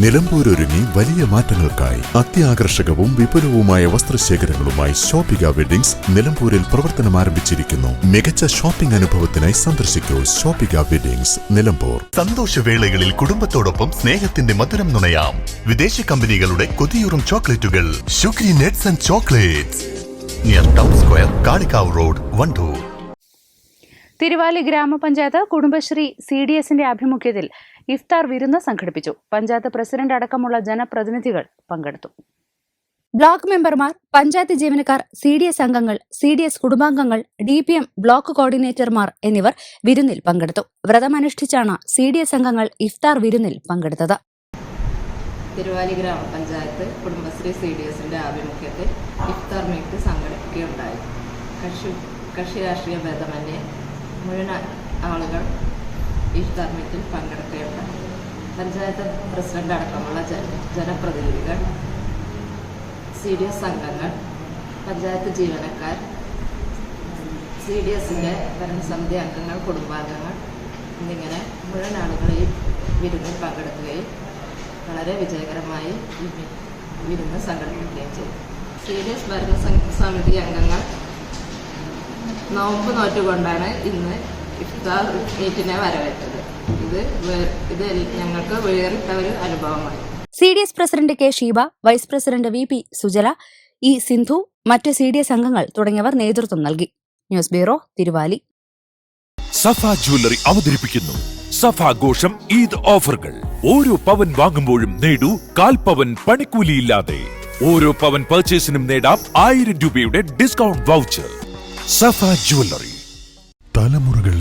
നിലമ്പൂരൊരുങ്ങി വലിയ മാറ്റങ്ങൾക്കായി അത്യാകർഷകവും വിപുലവുമായ വസ്ത്രശേഖരങ്ങളുമായി ഷോപ്പിക വെഡിങ്സ് നിലമ്പൂരിൽ പ്രവർത്തനം ആരംഭിച്ചിരിക്കുന്നു. മികച്ച ഷോപ്പിംഗ് അനുഭവത്തിനായി സന്ദർശിക്കൂ ഷോപ്പിക വെഡിങ്സ് നിലമ്പൂർ. സന്തോഷവേളകളിൽ കുടുംബത്തോടൊപ്പം സ്നേഹത്തിന്റെ മധുരം നുണയാം. വിദേശ കമ്പനികളുടെ കൊതിയൂറും ചോക്ലേറ്റുകൾ. ഷുഗ്രി nets and chocolates. Near town square Kalikavu road Wandoor. Thiruvali ഗ്രാമപഞ്ചായത്ത് കുടുംബശ്രീ സി ഡി എസിന്റെ ആഭിമുഖ്യത്തിൽ ഇഫ്താർ വിരുന്ന് സംഘടിപ്പിച്ചു. പഞ്ചായത്ത് പ്രസിഡന്റ് അടക്കമുള്ള ജനപ്രതിനിധികൾ പങ്കെടുത്തു. ബ്ലോക്ക് മെമ്പർമാർ പഞ്ചായത്ത് ജീവനക്കാർ സി ഡി എസ് അംഗങ്ങൾ സി ഡി എസ് കുടുംബാംഗങ്ങൾ ഡി പി എം ബ്ലോക്ക് കോർഡിനേറ്റർമാർ എന്നിവർ വിരുന്നിൽ പങ്കെടുത്തു. വ്രതമനുഷ്ഠിച്ചാണ് സി ഡി എസ് അംഗങ്ങൾ ഇഫ്താർ വിരുന്നിൽ പങ്കെടുത്തത്. തിരുവാലി ഗ്രാമപഞ്ചായത്ത് കുടുംബശ്രീ സി ഡി എസിന്റെ ആഭിമുഖ്യത്തിൽ ഇഫ്താർ മീറ്റ് സംഘടിപ്പിക്കുകയുണ്ടായി. കക്ഷി കക്ഷി രാഷ്ട്രീയ ഭേദമന്യേ മുഴുവൻ ആളുകൾ ഇഫ്താർ ധർമ്മത്തിൽ പങ്കെടുക്കുകയുണ്ടായി പഞ്ചായത്ത് പ്രസിഡന്റ് അടക്കമുള്ള ജന ജനപ്രതിനിധികൾ സി ഡി എസ് അംഗങ്ങൾ പഞ്ചായത്ത് ജീവനക്കാർ സി ഡി എസിന്റെ ഭരണസമിതി അംഗങ്ങൾ കുടുംബാംഗങ്ങൾ എന്നിങ്ങനെ മുഴുവൻ ആളുകൾ ഈ വിരുന്നിൽ പങ്കെടുക്കുകയും വളരെ വിജയകരമായി ഈ വിരുന്ന് സംഘടിപ്പിക്കുകയും ചെയ്തു. സി ഡി എസ് ഭരണ സമിതി അംഗങ്ങൾ നോമ്പ് നോറ്റുകൊണ്ടാണ് ഇന്ന് ഇഫ്താർ മീറ്റിനെ വരവേറ്റത്. ഇത് ഇത് ഞങ്ങൾക്ക് വേറിട്ട ഒരു അനുഭവമായി. C D S president K Sheeba vice president V P Sujala E Sindhu മറ്റ് സി ഡി എസ് അംഗങ്ങൾ തുടങ്ങിയവർ നേതൃത്വം നൽകി. News bureau Thiruvali. Safa jewellery അവതരിപ്പിക്കുന്നു. സഫ ഘോഷം ഈദ് ഓഫറുകൾ. ഓരോ പവൻ വാങ്ങുമ്പോഴും നേടൂ കാൽ പവൻ പണിക്കൂലിയില്ലാതെ. ഓരോ പവൻ പർച്ചേസിനും നേടാം ആയിരം രൂപയുടെ ഡിസ്കൗണ്ട് വൗച്ചർ. സഫ ജ്വല്ലറി. തലമുറകൾ